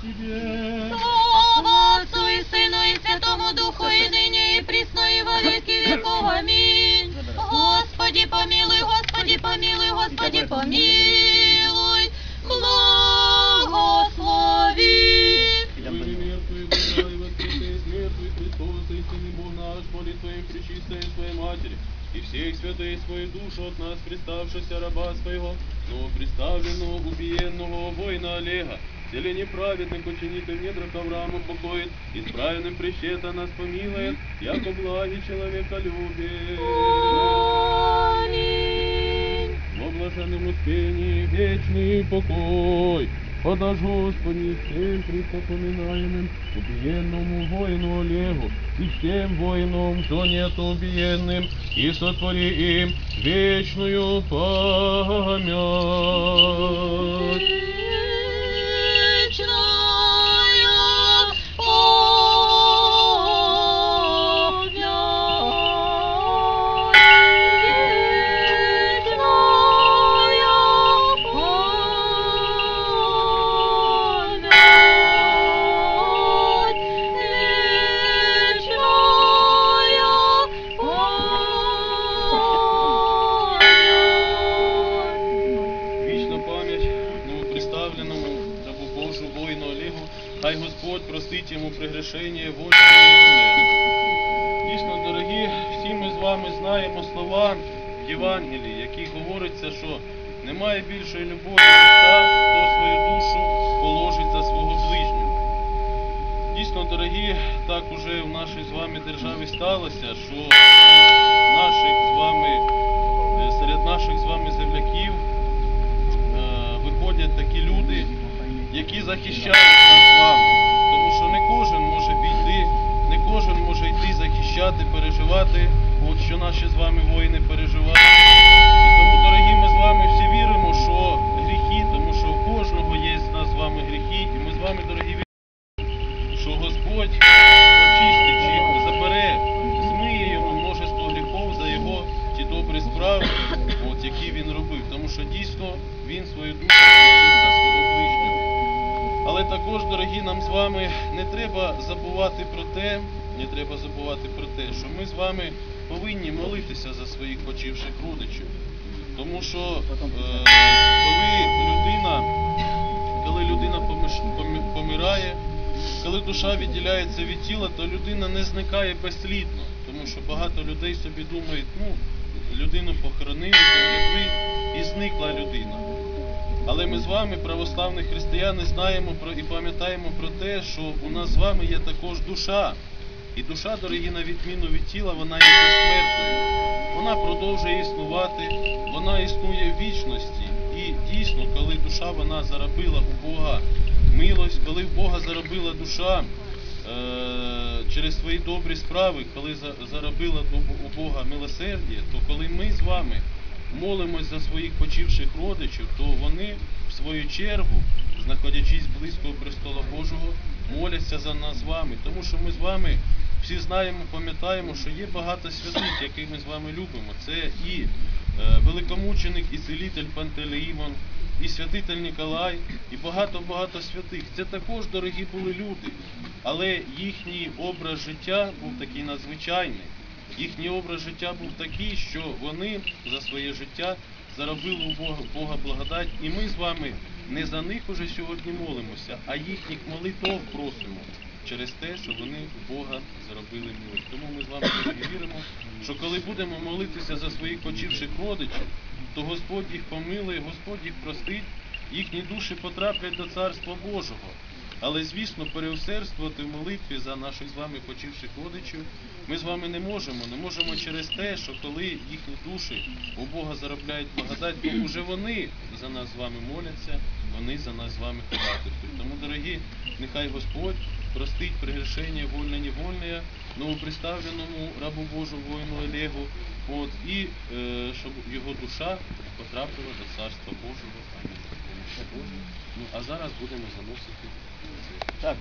Тебе. Слава Отцу и Сыну и Святому Духу, и ныне, и присно, и во веки веков. Аминь. Господи, помилуй, Господи, помилуй, Господи, помилуй. Благослови. Бог наш, боли Твоей пречистой Твоей Матери, и всех святых свою душу от нас, приставшегося раба Своего, но представленного убиенного воина Олега, теле неправедных учеников недрах Авраама покоит, исправленным прещета нас помилует, яко благи человека любит. Аминь. Во блаженном успении вечный покой. Подаж Господи всем престопоминаемым, убиенному воину Олегу, и всем воинам, кто нет убиенным, и сотвори им вечную память. Хай Господь простить йому пригрешення вольне і невольне. Дійсно, дорогі, всі ми з вами знаємо слова в Євангелії, які говориться, що немає більшої любові Христа, хто свою душу положить за свого ближнього. Дійсно, дорогі, так уже в нашій з вами державі сталося, що наших з вами, е, серед наших з вами земляків е, виходять такі люди, які захищають нас з вами. Тому що не кожен може піти, не кожен може йти захищати, переживати, от що наші з вами воїни переживають. І тому, дорогі, ми з вами всі віримо, що гріхи, тому що у кожного є з нас з вами гріхи, і ми з вами, дорогі, віримо, що Господь очистить його, забере, змиє йому множество гріхов за його ті добрі справи, от, які він робив. Тому що дійсно він свою душу за свого ближнього. Але також, дорогі, нам з вами не треба забувати про те, не треба забувати про те, що ми з вами повинні молитися за своїх почивших родичів. Тому що е, коли людина, коли людина помирає, коли душа відділяється від тіла, то людина не зникає безслідно. Тому що багато людей собі думають, ну, людину похоронили, полягли і зникла людина. Але ми з вами, православні християни, знаємо про і пам'ятаємо про те, що у нас з вами є також душа. І душа, дорогі, на відміну від тіла, вона є безсмертною. Вона продовжує існувати, вона існує в вічності. І дійсно, коли душа вона заробила у Бога милость, коли в Бога заробила душа е- через свої добрі справи, коли за- заробила у Бога милосердя, то коли ми з вами молимось за своїх почивших родичів, то вони в свою чергу, знаходячись близько престола Божого, моляться за нас з вами. Тому що ми з вами всі знаємо, пам'ятаємо, що є багато святих, яких ми з вами любимо. Це і е, великомученик, і целитель Пантелеїмон, і святитель Ніколай, і багато-багато святих. Це також дорогі були люди, але їхній образ життя був такий надзвичайний. Їхній образ життя був такий, що вони за своє життя заробили у Бога благодать, і ми з вами не за них уже сьогодні молимося, а їхніх молитов просимо через те, що вони Бога заробили милость. Тому ми з вами віримо, що коли будемо молитися за своїх почивших родичів, то Господь їх помилує, Господь їх простить, їхні душі потраплять до Царства Божого. Але, звісно, переусердствувати в молитві за наших з вами почивших родичів ми з вами не можемо. Не можемо через те, що коли їхні душі у Бога заробляють благодать, то вже вони за нас з вами моляться, вони за нас з вами ходатайствують. Тому, дорогі, нехай Господь простить прегрешення вольне невольне новоприставленому рабу Божу воїну Олегу, от, і е, щоб його душа потрапила до Царства Божого. Ну, а зараз будемо заносити це. Так,